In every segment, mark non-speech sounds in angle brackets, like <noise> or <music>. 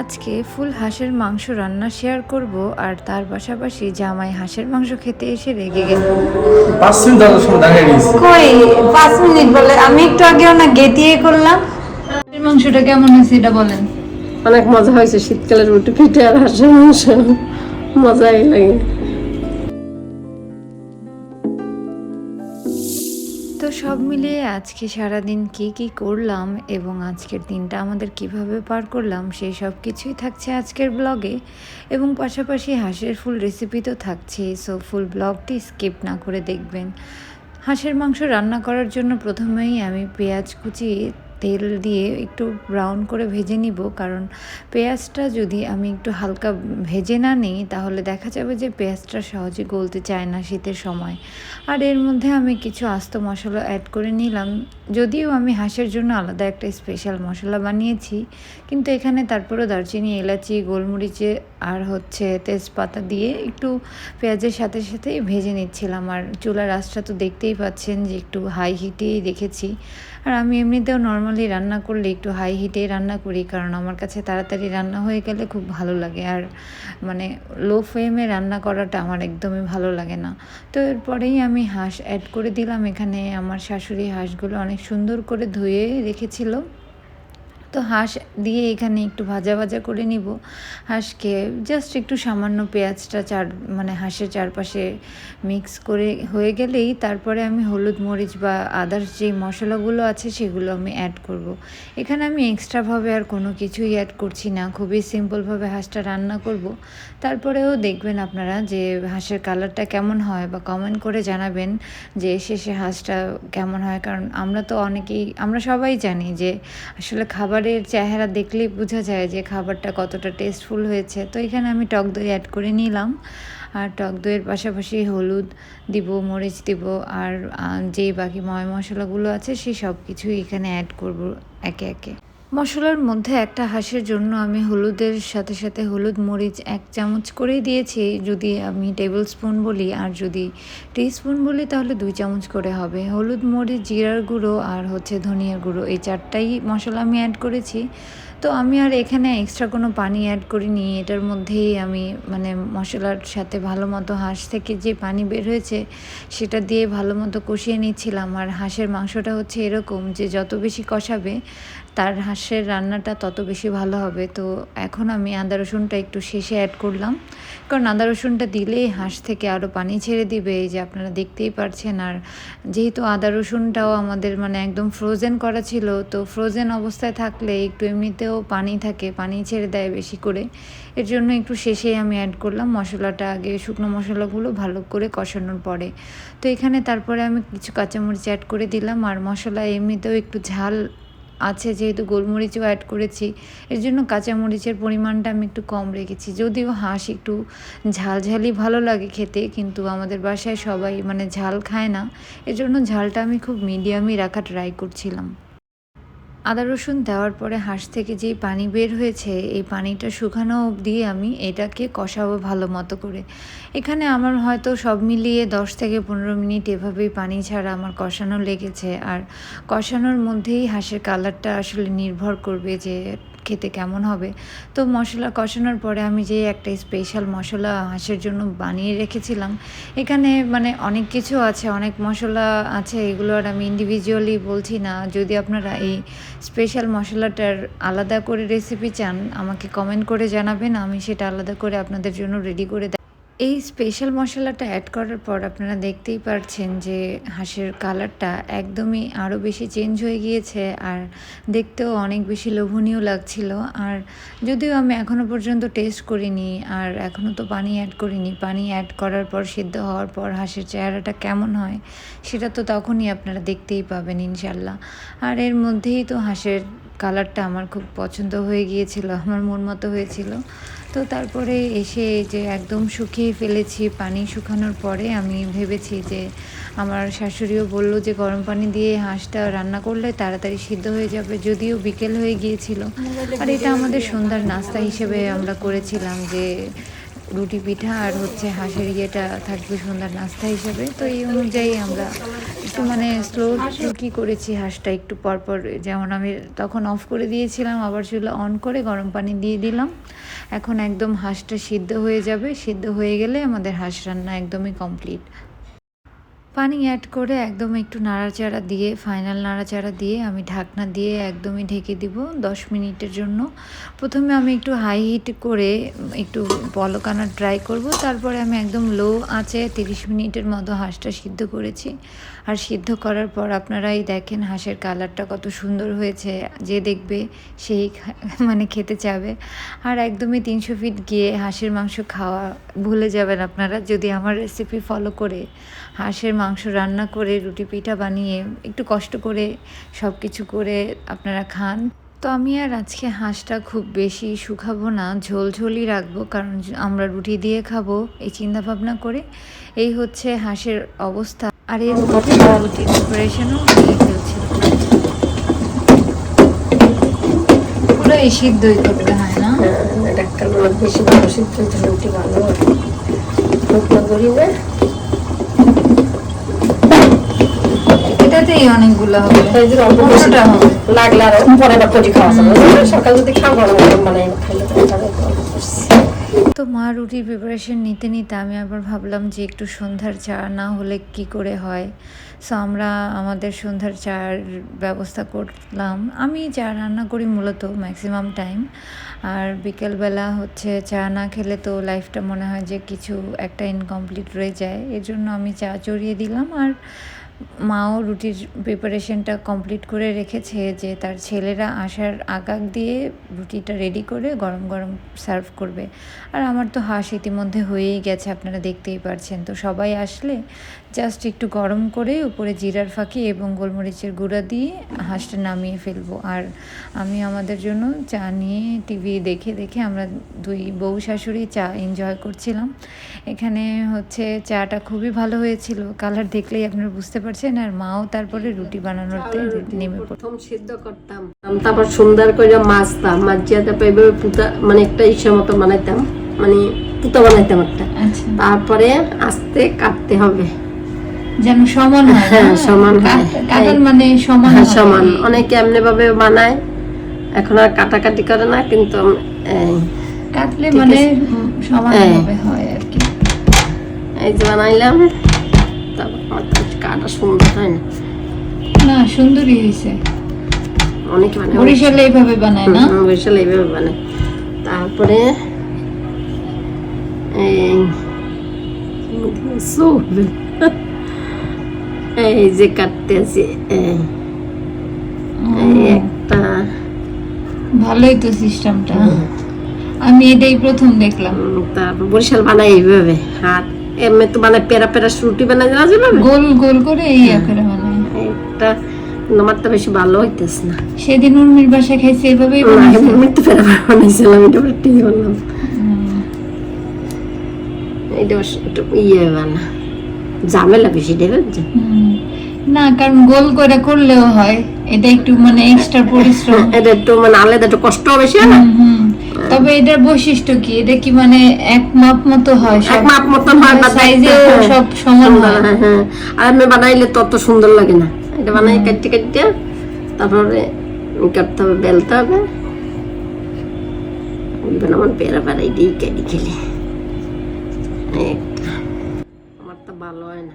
আজকে ফুল হাঁসের মাংস রান্না শেয়ার করব আর তার পাশাপাশি জামাই হাঁসের মাংস খেতে এসে রেগে গেল। পাঁচ মিনিট ধরে সময় দাঁড়িয়ে কই? পাঁচ মিনিট বলে আমি একটু আগেও না গেতিয়ে করলাম। হাঁসের মাংসটা কেমন হয়েছে এটা বলেন। অনেক মজা হয়েছে শীতকালের রুটি পিঠে আর হাঁসের মাংস। মজাই লাগে। সব মিলিয়ে আজকে সারাদিন কি কি করলাম এবং আজকের দিনটা আমাদের কীভাবে পার করলাম, সেই সব কিছুই থাকছে আজকের ব্লগে এবং পাশাপাশি হাঁসের ফুল রেসিপি তো থাকছে সো ফুল ব্লগটি স্কিপ না করে দেখবেন। হাঁসের মাংস রান্না করার জন্য প্রথমেই আমি পেঁয়াজ কুচি তেল দিয়ে একটু ব্রাউন করে ভেজে নিব। কারণ পেঁয়াজটা যদি আমি একটু হালকা ভেজে না নিই, তাহলে দেখা যাবে যে পেঁয়াজটা সহজে গলতে চায় না শীতের সময়। আর এর মধ্যে আমি কিছু আস্ত মশলা অ্যাড করে নিলাম। যদিও আমি হাঁসের জন্য আলাদা একটা স্পেশাল মশলা বানিয়েছি, কিন্তু এখানে তারপরেও দারচিনি, এলাচি, গোলমরিচে আর হচ্ছে তেজপাতা দিয়ে একটু পেঁয়াজের সাথে সাথেই ভেজে নিচ্ছিলাম। আর চুলার আঁচটা তো দেখতেই পাচ্ছেন যে একটু হাই হিটেই রেখেছি আর আমি এমনিতেও নর্মালি রান্না করলে একটু হাই হিটেই রান্না করি, কারণ আমার কাছে তাড়াতাড়ি রান্না হয়ে গেলে খুব ভালো লাগে। আর মানে লো ফ্লেমে রান্না করাটা আমার একদমই ভালো লাগে না। তো এরপরেই আমি হাঁস অ্যাড করে দিলাম। এখানে আমার শাশুড়ি হাঁসগুলো অনেক সুন্দর করে ধুয়ে রেখেছিল। তো হাঁস দিয়ে এখানে একটু ভাজা ভাজা করে নিব হাঁসকে জাস্ট একটু সামান্য পেঁয়াজটা চার মানে হাঁসের চারপাশে মিক্স করে হয়ে গেলেই তারপরে আমি হলুদ মরিচ বা আদার্স যে মশলাগুলো আছে সেগুলো আমি অ্যাড করব। এখানে আমি এক্সট্রাভাবে আর কোনো কিছুই অ্যাড করছি না খুবই সিম্পলভাবে হাঁসটা রান্না করব। তারপরেও দেখবেন আপনারা যে হাঁসের কালারটা কেমন হয় বা কমেন্ট করে জানাবেন যে শেষে হাঁসটা কেমন হয় কারণ আমরা তো অনেকেই, আমরা সবাই জানি যে আসলে খাবারের চেহারা দেখলেই বোঝা যায় যে খাবারটা কতটা টেস্টফুল হয়েছে। তো এখানে আমি টক দই অ্যাড করে নিলাম। আর টক দইয়ের পাশাপাশি হলুদ দিব, মরিচ দিব, আর যেই বাকি ময় মশলাগুলো আছে, সেই সব কিছুই এখানে অ্যাড করব একে একে। মশলার মধ্যে একটা হাঁসের জন্য আমি হলুদের সাথে সাথে হলুদ মরিচ এক চামচ করেই দিয়েছি। যদি আমি টেবিল স্পুন বলি আর যদি টি স্পুন বলি তাহলে দুই চামচ করে হবে। হলুদ মরিচ, জিরার গুঁড়ো আর হচ্ছে ধনিয়ার গুঁড়ো এই চারটাই মশলা আমি অ্যাড করেছি। তো আমি আর এখানে এক্সট্রা কোনো পানি অ্যাড করিনি। এটার মধ্যেই আমি মানে মশলার সাথে ভালো মতো হাঁস থেকে যে পানি বের হয়েছে সেটা দিয়ে ভালো মতো কষিয়ে নিচ্ছিলাম। আর হাঁসের মাংসটা হচ্ছে এরকম যে যত বেশি কষাবে তার হাঁসের রান্নাটা তত বেশি ভালো হবে। তো এখন আমি আদা রসুনটা একটু শেষে অ্যাড করলাম। কারণ আদা রসুনটা দিলেই হাঁস থেকে আরও পানি ছেড়ে দিবে, এই যে আপনারা দেখতেই পারছেন। আর যেহেতু আদা রসুনটাও আমাদের মানে একদম ফ্রোজেন করা ছিল, তো ফ্রোজেন অবস্থায় থাকলে একটু এমনিতেও পানি থাকে, পানি ছেড়ে দেয় বেশি করে। এর জন্য একটু শেষেই আমি অ্যাড করলাম মশলাটা আগে শুকনো মশলাগুলো ভালো করে কষানোর পরে। তো এখানে তারপরে আমি কিছু কাঁচামরিচ অ্যাড করে দিলাম। আর মশলা এমনিতেও একটু ঝাল আছে যেহেতু গোলমরিচও অ্যাড করেছি, এর জন্য কাঁচামরিচের পরিমাণটা আমি একটু কম রেখেছি। যদিও হাঁস একটু ঝালঝালি ভালো লাগে খেতে, কিন্তু আমাদের বাসায় সবাই মানে ঝাল খায় না, এজন্য জন্য ঝালটা আমি খুব মিডিয়ামই রাখা ট্রাই করছিলাম। আদা রসুন দেওয়ার পরে হাঁস থেকে যেই পানি বের হয়েছে, এই পানিটা শুকানো অবধি আমি এটাকে কষাবো ভালো মতো করে। এখানে আমার হয়তো সব মিলিয়ে দশ থেকে পনেরো মিনিট এভাবেই পানি ছাড়া আমার কষানো লেগেছে। আর কষানোর মধ্যেই হাঁসের কালারটা আসলে নির্ভর করবে যে খেতে কেমন হবে? তো মশলা কষানোর পরে আমি যে একটা স্পেশাল মশলা হাঁসের জন্য বানিয়ে রেখেছিলাম, এখানে মানে অনেক কিছু আছে, অনেক মশলা আছে, এগুলো আর আমি ইন্ডিভিজুয়ালি বলছি না। যদি আপনারা এই স্পেশাল মশলাটার আলাদা করে রেসিপি চান, আমাকে কমেন্ট করে জানাবেন, আমি সেটা আলাদা করে আপনাদের জন্য রেডি করে এই স্পেশাল মশলাটা অ্যাড করার পর আপনারা দেখতেই পারছেন যে হাঁসের কালারটা একদমই আরও বেশি চেঞ্জ হয়ে গিয়েছে আর দেখতেও অনেক বেশি লোভনীয় লাগছিল। আর যদিও আমি এখনও পর্যন্ত টেস্ট করিনি আর এখনও তো পানি অ্যাড করিনি, পানি অ্যাড করার পর সিদ্ধ হওয়ার পর হাঁসের চেহারাটা কেমন হয়, সেটা তো তখনই আপনারা দেখতেই পাবেন ইনশাল্লাহ আর এর মধ্যেই তো হাঁসের কালারটা আমার খুব পছন্দ হয়ে গিয়েছিল আমার মন মতো হয়েছিল। তো তারপরে এসে যে একদম শুকিয়ে ফেলেছি পানি শুকানোর পরে আমি ভেবেছি যে আমার শাশুড়িও বলল যে গরম পানি দিয়ে হাঁসটা রান্না করলে তাড়াতাড়ি সিদ্ধ হয়ে যাবে যদিও বিকেল হয়ে গিয়েছিল। আর এটা আমাদের সন্ধ্যার নাস্তা হিসেবে আমরা করেছিলাম যে রুটি পিঠা আর হচ্ছে হাঁসের ইয়েটা থাকবে সন্ধ্যার নাস্তা হিসেবে। তো এই অনুযায়ী আমরা একটু মানে স্লো কি করেছি হাঁসটা একটু পরপর যেমন আমি তখন অফ করে দিয়েছিলাম, আবার সেগুলো অন করে গরম পানি দিয়ে দিলাম। এখন একদম হাঁসটা সিদ্ধ হয়ে যাবে। সিদ্ধ হয়ে গেলে আমাদের হাঁস রান্না একদমই কমপ্লিট পানি অ্যাড করে একদম একটু নাড়াচাড়া দিয়ে ফাইনাল নাড়াচাড়া দিয়ে আমি ঢাকনা দিয়ে একদমই ঢেকে দিব দশ মিনিটের জন্য। প্রথমে আমি একটু হাই হিট করে একটু পলক আনার ট্রাই করব। তারপরে আমি একদম লো আঁচে তিরিশ মিনিটের মতো হাঁসটা সিদ্ধ করেছি। আর সিদ্ধ করার পর আপনারাই দেখেন হাঁসের কালারটা কত সুন্দর হয়েছে, যে দেখবে সেই <laughs> মানে খেতে চাবে। আর একদমই তিনশো ফিট গিয়ে হাঁসের মাংস খাওয়া ভুলে যাবেন আপনারা, যদি আমার রেসিপি ফলো করে। হাঁসের মাংস রান্না করে রুটি পিঠা বানিয়ে একটু কষ্ট করে সব কিছু করে আপনারা খান। তো আমি আর আজকে হাঁসটা খুব বেশি শুকাবো না ঝোল ঝোলই রাখব কারণ আমরা রুটি দিয়ে খাব এই চিন্তা ভাবনা করে। এই হচ্ছে হাঁসের অবস্থা। আর এর প্রিপারেশনও নিয়ে ফেলছি পুরো এই সিদ্ধই করতে হয় না? হ্যাঁ, একটা বেশি ভালো সিদ্ধ রুটি ভালো শুকনো করি না এটাতেই অনেকগুলো হবে। এই অল্প বেশি। হবে। লাগলে আর পরে আবার কচি খাওয়া যাবে। সকাল যদি খাও গরম গরম বানাই খাইলে তো মা রুটির প্রিপারেশন নিতে নিতে আমি আবার ভাবলাম যে একটু সন্ধ্যার চা না হলে কি করে হয়। সো আমরা আমাদের সন্ধ্যার চার ব্যবস্থা করলাম। আমি চা রান্না করি মূলত ম্যাক্সিমাম টাইম আর বিকেলবেলা হচ্ছে চা না খেলে তো লাইফটা মনে হয় যে কিছু একটা ইনকমপ্লিট রয়ে যায়। এর জন্য আমি চা চড়িয়ে দিলাম। আর মাও রুটির প্রিপারেশনটা কমপ্লিট করে রেখেছে যে তার ছেলেরা আসার আগাগ দিয়ে রুটিটা রেডি করে গরম গরম সার্ভ করবে। আর আমার তো হাঁস ইতিমধ্যে হয়েই গেছে, আপনারা দেখতেই পারছেন। তো সবাই আসলে জাস্ট একটু গরম করে উপরে জিরার ফাঁকি এবং গোলমরিচের গুঁড়া দিয়ে হাঁসটা নামিয়ে ফেলব। আর আমি আমাদের জন্য চা নিয়ে টিভি দেখে দেখে আমরা দুই বউ শাশুড়ি চা এনজয় করছিলাম। এখানে হচ্ছে চাটা খুবই ভালো হয়েছিল। কালার দেখলেই আপনারা বুঝতে পারছেন আর মাও তারপরে রুটি বানানোতে নেমে প্রথম সিদ্ধ করতাম। তারপর সুন্দর করে মাছতাম মাছিয়া তারপর পুতা মানে একটা ইসের মতো বানাইতাম। মানে পুতা বানাইতাম একটা। আচ্ছা। তারপরে আস্তে কাটতে হবে। যেন সমান হয় হ্যাঁ, সমান হয়। কাটার মানে সমান হ্যাঁ, সমান। অনেকে এমনি ভাবে বানায়। এখন আর কাটাকাটি করে না কিন্তু কাটলে মানে সমান হ্যাঁ। ভাবে হয় আর কি। এই যে বানাইলাম। তারপর আমার কাটা সুন্দর হয় না? না সুন্দরই হয়েছে। অনেকে বরিশালে এইভাবে বানায় না? বরিশালে এইভাবে বানায়। তারপরে এই এই যে কাটতেছি এই এই একটা ভালোই তো সিস্টেমটা। আমি এটাই প্রথম দেখলাম। তারপর বরিশাল বানাই এইভাবে হাত এমনি তো বানায় পেরা পেরা রুটি বানায় না? যেভাবে গোল গোল করে এই আমার বেশি ভালো হইতেছে না। সেদিন উর্মির বাসা খাইছে এভাবেই আমি তো পেরা পেরা বানাইছিলাম এটা ঠিক বললাম এটা একটু ইয়ে বানা ঝামেলা বেশি দেবে না কারণ গোল করে করলেও হয় এটা একটু মানে এক্সট্রা পরিশ্রম। <laughs> এটা একটু মানে আলাদা একটু কষ্ট বেশি না। তবে এটার বৈশিষ্ট্য কি? এটা কি মানে এক মাপ মতো হয় এক মাপ মতন হয় বা সাইজে হ্যাঁ, সব সমান হয়? হ্যাঁ, হ্যাঁ। আর আমি বানাইলে তত সুন্দর লাগে না। এটা বানাই কাটতে কাটতে তারপরে কাটতে হবে বেলতে হবে। আমার দিই কেটে খেলে। আমার তো ভালো হয় না।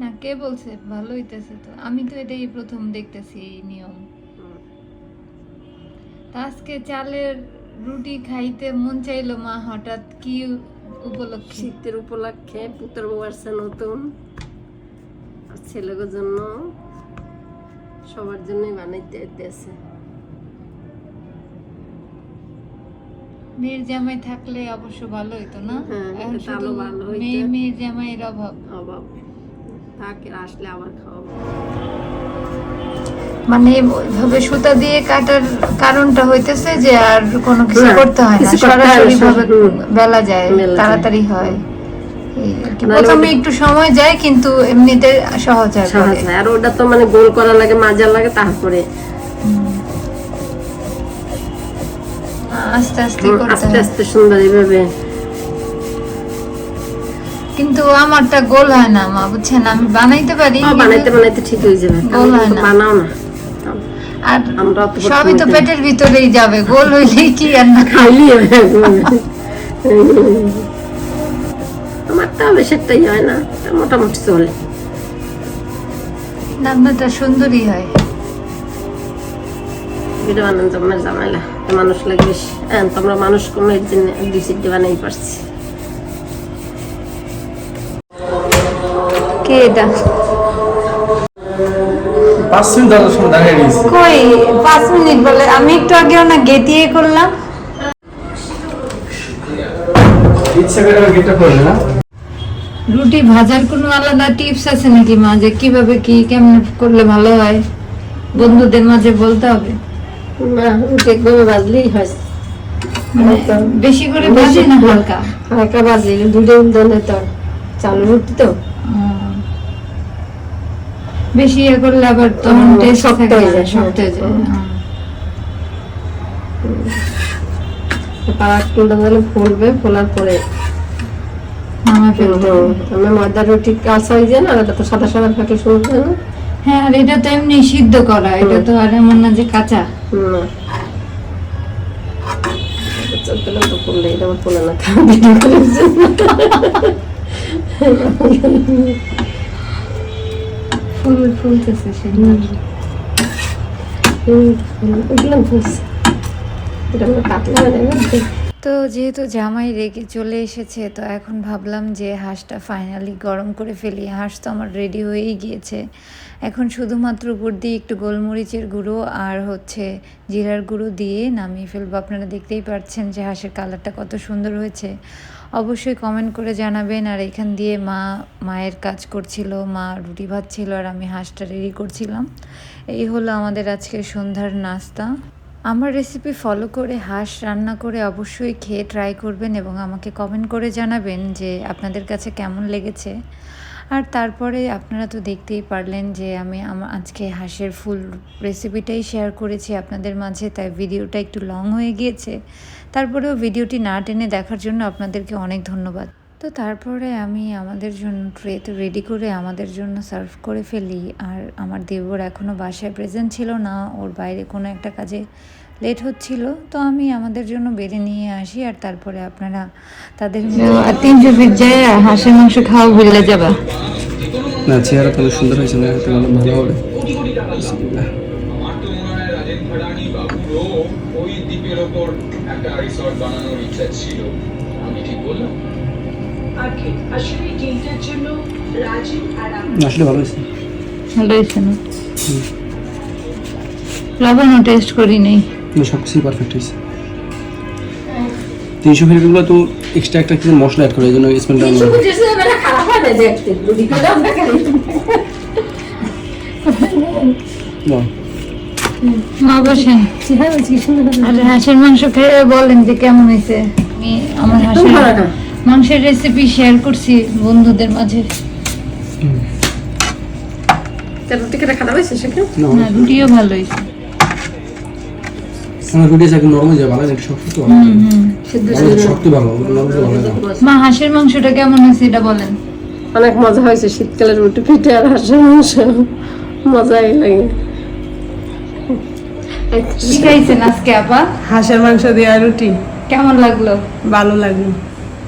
না কে বলছে? ভালো হইতেছে তো। আমি তো এটাই প্রথম দেখতেছি এই নিয়ম। আজকে চালের রুটি খাইতে মন চাইলো মা হঠাৎ কি উপলক্ষে? শীতের উপলক্ষে পুত্র বউ আসছে নতুন আর জন্য সবার জন্যই বানাইতে হইতেছে মেয়ের জামাই থাকলে অবশ্য ভালো হইতো না? হ্যাঁ, এখন শুধু। মেয়ে মেয়ের জামাইয়ের অভাব। অভাব। থাকে আসলে আবার খাওয়াবো। মানে ওইভাবে সুতা দিয়ে কাটার কারণটা হইতেছে যে আর কোনো কিছু করতে হয় না। হয় সরাসরি ভাবে বেলা যায় তাড়াতাড়ি হয়। প্রথমে একটু সময় যায় কিন্তু এমনিতে সহজ হয় সহজ হয় আর ওটা তো মানে গোল করা লাগে লাগে তারপরে আস্তে আস্তে করতে আস্তে হয়। আস্তে সুন্দর এইভাবে। কিন্তু আমারটা গোল হয় না মা বুঝছেন? আমি বানাইতে পারি বানাইতে বানাইতে ঠিক হয়ে যাবে গোল হয় না। বানাও না। আর আমরা সবই তো পেটের ভিতরেই যাবে গোল হইলেই কি আর না? খাইলি একদম। আমারটা বেশ একটাই হয় না মোটামুটি চলে। রান্নাটা সুন্দরই হয়। ভিডিও বানান জমের ঝামেলা তো মানুষ লাগবে হ্যাঁ তোমরা মানুষ কোনো এর জন্য দুই সিটি বানাই পারছি। কে এটা? পাঁচ মিনিট দরজার সামনে দাঁড়িয়ে রয়েছে। কই? পাঁচ মিনিট বলে আমি একটু আগেও না গেটিয়ে করলাম। ইচ্ছা করে গেটটা করলে না রুটি ভাজার কোনো আলাদা টিপস আছে নাকি মা যে কীভাবে কি কেমন করলে ভালো হয়? বন্ধুদের মাঝে বলতে হবে। না রুটি একভাবে বাজলেই হয়। মানে বেশি করে ভাজি না হালকা? হালকা বাজলে দুটো ধরে তো চালু রুটি তো। বেশি ইয়ে করলে আবার তখন টেস্ট শক্ত হয়ে যায়, শক্ত হয়ে যায়। পাড়া ফুলবে ফোলার পরে নামায় ফেলতে হবে। আমি ময়দা রুটি কাঁচা হয়ে যায় না তো সাদা সাদা থাকে শুনতে না? হ্যাঁ আর এটা তো এমনি সিদ্ধ করা এটা তো আর এমন না যে কাঁচা। তো ফুললে এটা আমার ফুলে না ভিডিও করার জন্য ফুল ফুলতেছে সেটা ফুলছে এটা আমরা কাটলে তো যেহেতু জামাই রেগে চলে এসেছে তো এখন ভাবলাম যে হাঁসটা ফাইনালি গরম করে ফেলি। হাঁস তো আমার রেডি হয়েই গিয়েছে। এখন শুধুমাত্র উপর দিয়ে একটু গোলমরিচের গুঁড়ো আর হচ্ছে জিরার গুঁড়ো দিয়ে নামিয়ে ফেলব। আপনারা দেখতেই পাচ্ছেন যে হাঁসের কালারটা কত সুন্দর হয়েছে। অবশ্যই কমেন্ট করে জানাবেন। আর এখান দিয়ে মা, মায়ের কাজ করছিল, মা রুটি ভাজছিল আর আমি হাঁসটা রেডি করছিলাম। এই হলো আমাদের আজকে সন্ধ্যার নাস্তা। আমার রেসিপি ফলো করে, হাঁস রান্না করে অবশ্যই খেয়ে ট্রাই করবেন এবং আমাকে কমেন্ট করে জানাবেন যে আপনাদের কাছে কেমন লেগেছে। আর তারপরে আপনারা তো দেখতেই পারলেন যে আমি আমার আজকে হাঁসের ফুল রেসিপিটাই শেয়ার করেছি আপনাদের মাঝে, তাই ভিডিওটা একটু লং হয়ে গিয়েছে। তারপরেও ভিডিওটি না টেনে দেখার জন্য আপনাদেরকে অনেক ধন্যবাদ। তো তারপরে আমি আমাদের জন্য ট্রে তো রেডি করে আমাদের জন্য সার্ভ করে ফেলি। আর আমার দেবর এখনও বাসায় প্রেজেন্ট ছিল না ওর বাইরে কোনো একটা কাজে লেট হচ্ছিল। তো আমি আমাদের জন্য বেড়ে নিয়ে আসি আর তারপরে আপনারা তাদের আর তিনশো যায় হাঁসের মাংস খাওয়া ভুলে যাবা। না চেহারা সুন্দর হয়েছে না ভালো হবে। আমার তো রাজেন ভাড়ানি বাবুরও ওই দ্বীপের ওপর একটা রিসর্ট বানানোর ইচ্ছা ছিল। আসলে ডিলটার জন্য রাজীব আর আসলে ভালো হয়েছে। ভালো হয়েছে না? লবণও টেস্ট করি নেই। সব কিছুই পারফেক্ট হয়েছে। তিনশো তো এক্সট্রা একটা কিছু মশলা অ্যাড করে এই জন্য স্মেলটা খারাপ হয় না দেখতে? রুটি খেলে আমরা খাই মা বসেন। আর হাঁসের মাংস খেয়ে বলেন যে কেমন হয়েছে। আমি আমার হাঁসের। মাংসের রেসিপি শেয়ার করছি বন্ধুদের মাঝে। তা রুটি খেলে খারাপ হয়েছে সেখানে না রুটিও ভালো হয়েছে। আমার রুটি আছে একদম নরম ভালো একটু শক্ত ভালো শক্ত ভালো নরম তো ভালো না। মা হাঁসের মাংসটা কেমন হয়েছে এটা বলেন। অনেক মজা হয়েছে শীতকালে রুটি পিঠে আর হাঁসের মাংস। মজাই লাগে। কি খাইছেন আজকে আপা? হাঁসের মাংস দেওয়া রুটি। কেমন লাগল? ভালো লাগল।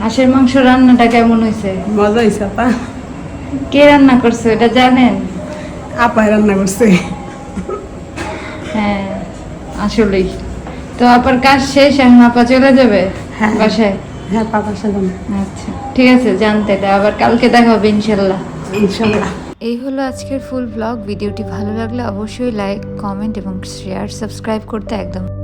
হাঁসের মাংস রান্নাটা কেমন হয়েছে? মজা হয়েছে আপা। কে রান্না করছে এটা জানেন? আপায় রান্না করছে। হ্যাঁ আসলেই। তো আপার কাজ শেষ এখন আপা চলে যাবে হ্যাঁ। বাসায়? হ্যাঁ পাপার সাথে আচ্ছা ঠিক আছে জানতে এটা আবার কালকে দেখা হবে ইনশাল্লাহ। ইনশাল্লাহ। এই হলো আজকের ফুল ব্লগ। ভিডিওটি ভালো লাগলে অবশ্যই লাইক কমেন্ট এবং শেয়ার সাবস্ক্রাইব করতে একদম